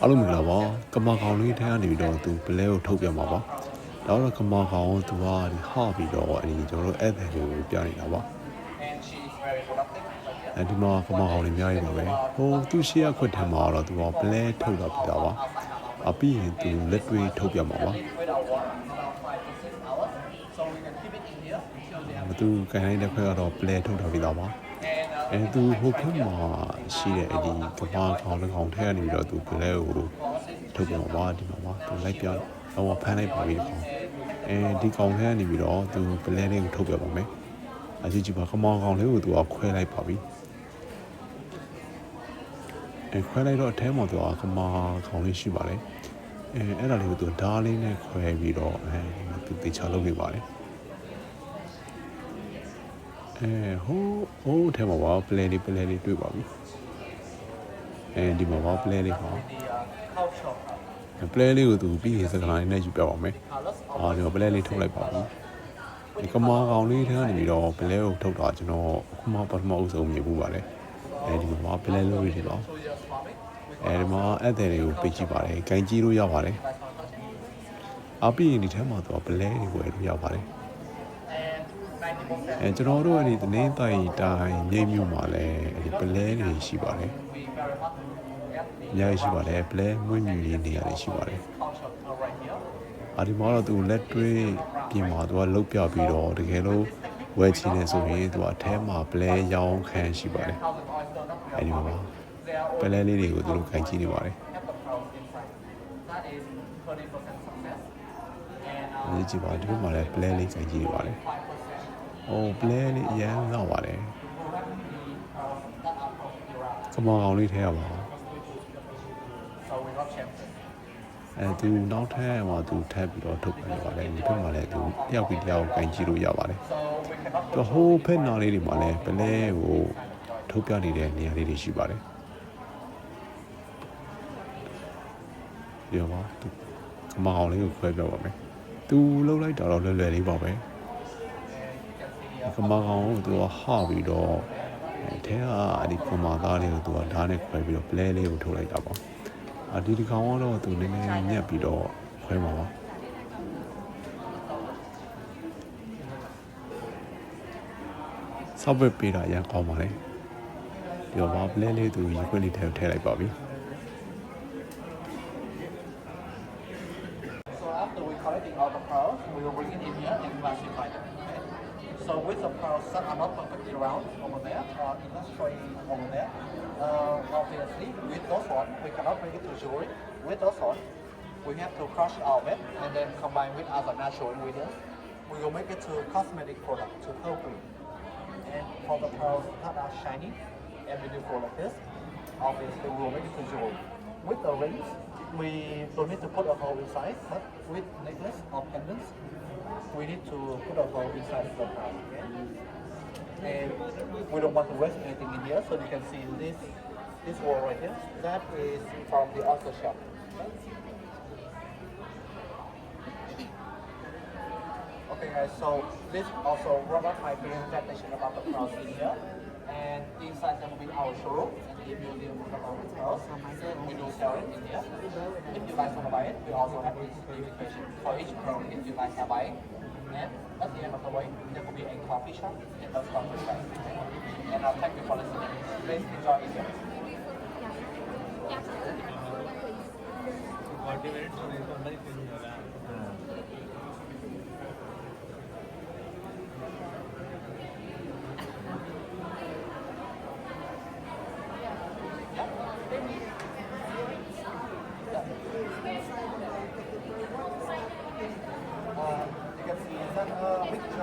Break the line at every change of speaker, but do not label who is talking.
အားလုံးမင်္ဂလာပါကမာကောင်လေးထဲကနေပြီးတော့သူဘလဲကိုထုတ်ပြမှာပါဒါတော့ကမာကောင်သူကဒီဟပြီးတော့အဲဒီကျွန်တော်တို့အဲ့တဲ့ကိုပြနေတာပါ
and she is very productive. But yeah,
အဲဒီမှာကမာကောင်လေးအများကြီးပါပဲဟိုသူရှေ့ရခွတ်ထမ်းမှာတော့သူကဘလဲထုတ်တော့ပြတာပါအပြီးရင်သူလက်တွေထုတ်ပြမှာပါ
with our water around five to six hours, so we can keep it in here until they
မ
are
သူကန်တိုင်းတစ်ခွက်ကတော့ဘလဲထုတ်တော့ပြတာပါ
and uh,
အဲသူဟိုဖက်မှာရှိတဲ့အဲဒီကမာကောင်လေးကောင်ထဲကနေပြီးတော့သူဘလဲကိုထုတ်ပြမှာပါဒီမှာပါသူလိုက်ပြတော့ဖမ်းလိုက်ပါပြီဒီကောင်အဲဒီကောင်ထဲကနေပြီးတော့သူဘလဲလေးကိုထုတ်ပြပါမယ်အကြည့်ကြည့်ပါကမောင်ကောင်လေးကိုသူကခွဲလိုက်ပါပြီအဲခွဲလိုက်တော့အထဲမှာသူကကမောင်ကောင်လေးရှိပါတယ်အဲအဲ့ဒါလေးကိုသူဓားလေးနဲ့ခွဲပြီးတော့အဲသူတေချာလုပ်နေပါတယ် အဲဟိုးဟိုးအထဲမှာပါပလဲလေးပလဲလေးတွေ့ပါပြီအဲဒီမှာပါပလဲလေးဟော
the uh, culture
ပလဲလေးကိုသူပြီးရင်စကလာလေးနဲ့ယူပြပါမယ်
colors
အာဒီမှာပလဲလေးထုတ်လိုက်ပါဘူးဒီကမာကောင်လေးထဲကနေပြီးတော့ပလဲကိုထုတ်တာကျွန်တော်အခုမှပထမအုပ်ဆုံးမြင်ဘူးပါတယ်အဲဒီမှာပလဲလို့ရည်တော့
to your stomach.
အဲဒီမှာအဲ့တဲ့တွေကိုပေးကြည့်ပါတယ်ဂိုင်ကြီးလို့ရပါတယ်အပြီးရင်ဒီထဲမှာတော့ပလဲတွေဝယ်လို့ရပါတယ်
And 90%
အဲကျွန်တော်တို့အဲ့ဒီတင်းတိုင်တိုင်းမြိတ်မြို့မှာလည်းအဲ့ဒီပလဲတွေရှိပါတယ်
will be very hot. Yeah,
အများကြီးရှိပါတယ်ပလဲမွေးမြူရေးနေရာတွေရှိပါတယ်
culture are right here.
အာဒီမှာတော့သူလက်တွဲပြင်မှာသူကလုတ်ပြပြီးတော့တကယ်လို့ဝယ်ချင်နေဆိုရင်သူကအထဲမှာပလဲရောင်းခန်းရှိပါတယ်
Thousand oyster not
အဲဒီမှာပါ
They are
ပလဲလေးတွေကိုသူတို့ခိုင်ကြည့်နေပါတယ်
have the pearls inside. That is 30% success. And
ဒီကြည့်ပါဒီဘက်မှာလည်းပလဲလေးခိုင်ကြည့်နေပါတယ်
uh, 5%
အိုးပလဲလေးအရန်လောက်ပါတယ်
will have the pearls that are perfectly round.
ကမောင်ကောင်လေးထဲရပါ
So we not champion.
အဲသူနောက်ထပ်မှာသူထပ်ပြီးတော့ထုတ်ပြန်နေပါတယ်ဒီဘက်မှာလည်းသူတယောက်ပြီးတယောက်ခိုင်ကြည့်လို့ရပါတယ်
So we cannot
သူဟိုးဖက်နာလေးတွေမှာလည်းပလဲကိုထုတ်ပြနေတဲ့နေရာလေးတွေရှိပါတယ်ဒီမှာသူကမောင်ကောင်လေးကိုခွဲပြပါမယ်သူလှုပ်လိုက်တာတော့လွယ်လွယ်လေးပါပဲ ကမာကောင်ကိုသူကဟပြီးတော့အဲထဲကအဲ့ဒီကမာသားလေးကိုသူကဓာတ်နဲ့ခွဲပြီးတော့ပလဲလေးကိုထုတ်လိုက်တာပေါ့အဒီဒီကောင်ကတော့သူနည်းနည်းညက်ပြီးတော့ခွဲမှာပါဆောက်ဘက်ပေးတာအရင်ကောင်းပါလေဒီတော့ဗာပလဲလေးသူရေခွက်လေးထဲထည့်လိုက်ပါပြီ
So with the pearls I'm not perfectly round over there, or in the straight over there, uh, obviously with those one, we cannot bring it to jewelry. With those one, we have to crush our wet and then combine with other natural ingredients. We will make it to cosmetic product, to pearl green. And for the pearls that are shiny and beautiful like this, obviously we will make it to jewelry. With the rings, we don't need to put a hole inside, but with necklace we need to put hole inside the. Okay? And we don't want to waste anything in here, so you can see this this wall right here. That is from the oyster shop. Okay guys, so this also rubber my presentation about the pearls in here. And inside there will be our showroom and the museum about the pearls. We do sell it in here. If you guys want to buy it, we also have this invitation for each product if you guys are buying. And at the end of the way, there will be a coffee shop in the coffee shop. And I'll thank you for listening. Please enjoy it here. 呃 Thank you.